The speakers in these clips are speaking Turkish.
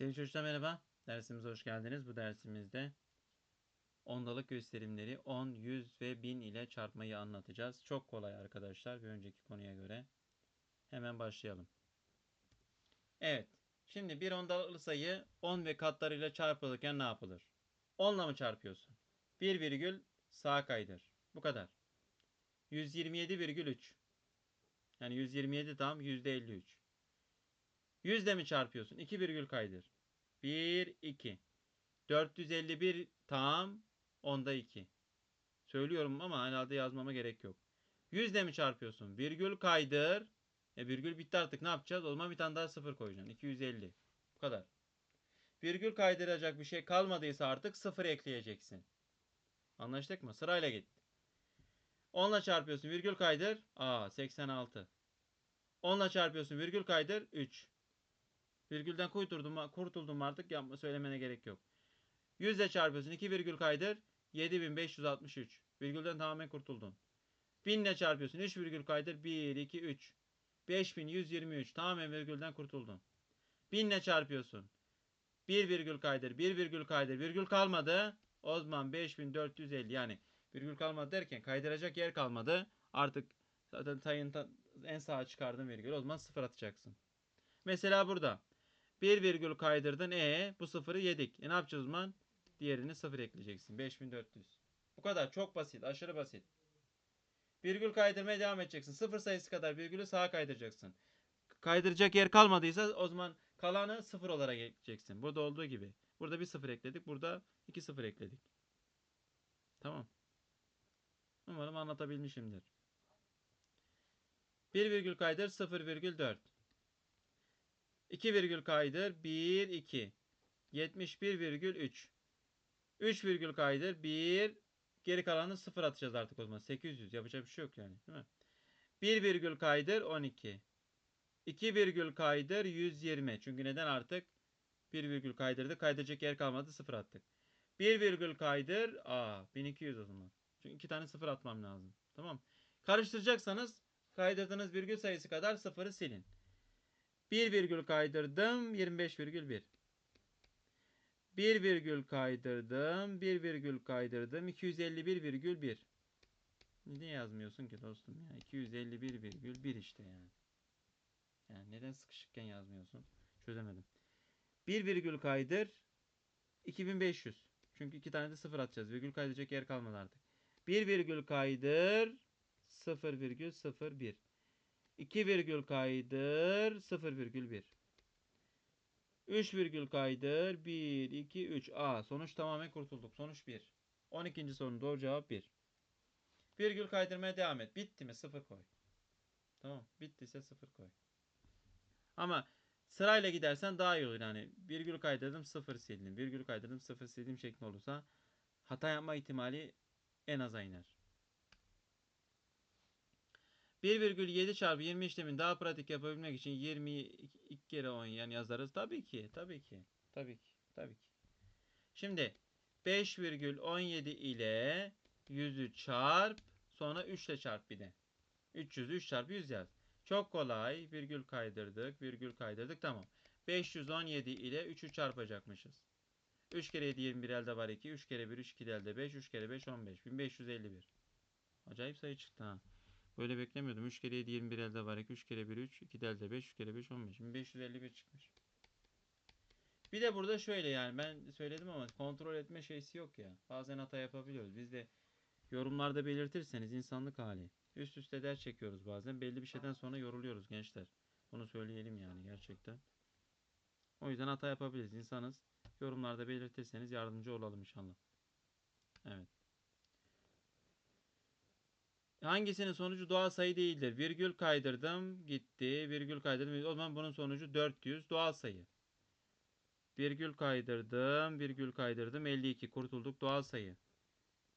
Sevgili çocuklar merhaba. Dersimize hoş geldiniz. Bu dersimizde ondalık gösterimleri 10, 100 ve 1000 ile çarpmayı anlatacağız. Çok kolay arkadaşlar bir önceki konuya göre. Hemen başlayalım. Evet. Şimdi bir ondalıklı sayı 10 ve katlarıyla çarpılırken ne yapılır? 10 ile mı çarpıyorsun? 1 virgül sağa kaydır. Bu kadar. 127,3 yani 127 tam %53. 100 ile mi çarpıyorsun? 2 virgül kaydır. 1, 2. 451 tam onda 2. Söylüyorum ama herhalde yazmama gerek yok. 100 ile mi çarpıyorsun? Virgül kaydır. E virgül bitti artık ne yapacağız? O zaman bir tane daha sıfır koyacaksın. 250. Bu kadar. Virgül kaydıracak bir şey kalmadıysa artık sıfır ekleyeceksin. Anlaştık mı? Sırayla git. 10 ile çarpıyorsun. Virgül kaydır. Aa 86. 10 ile çarpıyorsun. Virgül kaydır. 3. Virgülden kurtuldum, kurtuldum artık yapma söylemene gerek yok. 100 ile çarpıyorsun 2 virgül kaydır 7563. Virgülden tamamen kurtuldun. 1000 ile çarpıyorsun 3 virgül kaydır 1 2 3. 5123 tamamen virgülden kurtuldun. 1000 ile çarpıyorsun. 1 virgül kaydır 1 virgül kaydır virgül kalmadı. O zaman 5450 yani virgül kalmadı derken kaydıracak yer kalmadı. Artık zaten sayın en sağa çıkardın virgül o zaman sıfır atacaksın. Mesela burada 1 virgül kaydırdın. E bu sıfırı yedik. E ne yapacağız o zaman? Diğerini sıfır ekleyeceksin. 5400. Bu kadar. Çok basit. Aşırı basit. Virgül kaydırmaya devam edeceksin. Sıfır sayısı kadar virgülü sağa kaydıracaksın. Kaydıracak yer kalmadıysa o zaman kalanı sıfır olarak ekleyeceksin. Burada olduğu gibi. Burada bir sıfır ekledik. Burada iki sıfır ekledik. Tamam. Umarım anlatabilmişimdir. 1 virgül kaydır 0 virgül 4. 2 virgül kaydır 1 2 71,3 3 virgül kaydır 1 geri kalanı 0 atacağız artık o zaman. 800 yapacak bir şey yok yani değil mi? 1 virgül kaydır 12 2 virgül kaydır 120 çünkü neden artık? 1 virgül kaydırdı kaydıracak yer kalmadı 0 attık. 1 virgül kaydır aa 1200 o zaman. Çünkü 2 tane 0 atmam lazım tamam. Karıştıracaksanız kaydırdığınız virgül sayısı kadar 0'ı silin 1 virgül kaydırdım 25,1 1 virgül kaydırdım 1 virgül kaydırdım 251,1 Niye yazmıyorsun ki dostum ya? 251,1 işte yani. Yani neden sıkışıkken yazmıyorsun? Çözemedim. 1 virgül kaydır 2500 çünkü iki tane de sıfır atacağız. Virgül kaydıracak yer kalmadı artık. 1 virgül kaydır 0,01 2 virgül kaydır 0 virgül 1. 3 virgül kaydır 1 2 3. A sonuç tamamen kurtulduk. Sonuç 1. 12. sorunun doğru cevap 1. Virgül kaydırmaya devam et. Bitti mi? 0 koy. Tamam. Bittiyse 0 koy. Ama sırayla gidersen daha iyi olur. Yani virgül kaydırdım 0 sildim. Virgül kaydırdım 0 sildim şeklinde olursa hata yapma ihtimali en aza iner. 1,7 çarpı 20 işlemini daha pratik yapabilmek için 20'yi 2 kere 10 yani yazarız. Tabii ki. Tabii ki. Tabii ki. Tabii ki. Şimdi 5,17 ile 100'ü çarp sonra 3 ile çarp bir de. 300'ü 3 çarpı 100 yaz. Çok kolay. Virgül kaydırdık. Virgül kaydırdık. Tamam. 517 ile 3'ü çarpacakmışız. 3 kere 7 21 elde var 2. 3 kere 1 3 2 elde 5. 3 kere 5 15. 1551. Acayip sayı çıktı ha. Böyle beklemiyordum. 3 kere 7 21 elde var. 2 3 kere 1 3 2 de elde 5 3 kere 5 15. 1551 çıkmış. Bir de burada şöyle yani ben söyledim ama kontrol etme şeysi yok ya. Bazen hata yapabiliyoruz. Biz de yorumlarda belirtirseniz insanlık hali. Üst üste ders çekiyoruz bazen. Belli bir şeyden sonra yoruluyoruz gençler. Bunu söyleyelim yani gerçekten. O yüzden hata yapabiliriz. İnsanız. Yorumlarda belirtirseniz yardımcı olalım inşallah. Evet. Hangisinin sonucu doğal sayı değildir? Virgül kaydırdım gitti. Virgül kaydırdım. O zaman bunun sonucu 400 doğal sayı. Virgül kaydırdım. Virgül kaydırdım. 52 kurtulduk doğal sayı.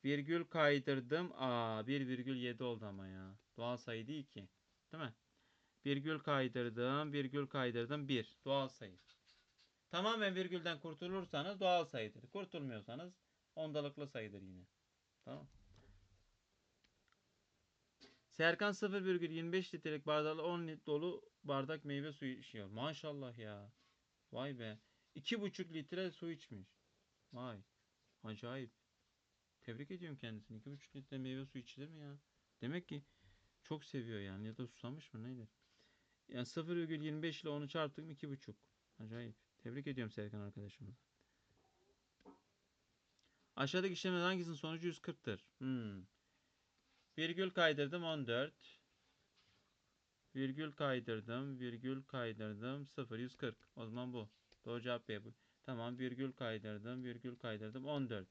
Virgül kaydırdım. Aa 1,7 oldu ama ya. Doğal sayı değil ki. Değil mi? Virgül kaydırdım. Virgül kaydırdım. 1. Doğal sayı. Tamamen virgülden kurtulursanız doğal sayıdır. Kurtulmuyorsanız ondalıklı sayıdır yine. Tamam. Serkan 0,25 litrelik bardakla 10 litre dolu bardak meyve suyu içiyor. Maşallah ya. Vay be. 2,5 litre su içmiş. Vay. Acayip. Tebrik ediyorum kendisini. 2,5 litre meyve suyu içilir mi ya? Demek ki çok seviyor yani ya da susamış mı nedir? Yani 0,25 ile onu çarptım 2,5. Acayip. Tebrik ediyorum Serkan arkadaşımı. Aşağıdaki işlemlerden hangisinin sonucu 140'tır? Hmm. Virgül kaydırdım 14. Virgül kaydırdım, virgül kaydırdım 0 140. O zaman bu. Doğru cevap B bu. Tamam virgül kaydırdım, virgül kaydırdım 14.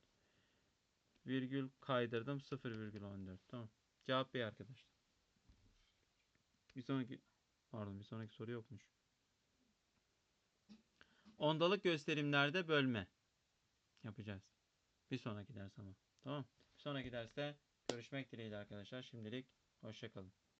Virgül kaydırdım 0,14. Tamam. Cevap B arkadaşlar. Bir sonraki pardon bir sonraki soru yokmuş. Ondalık gösterimlerde bölme yapacağız. Bir sonraki ders ama. Tamam. Bir sonraki derste görüşmek dileğiyle arkadaşlar. Şimdilik hoşçakalın.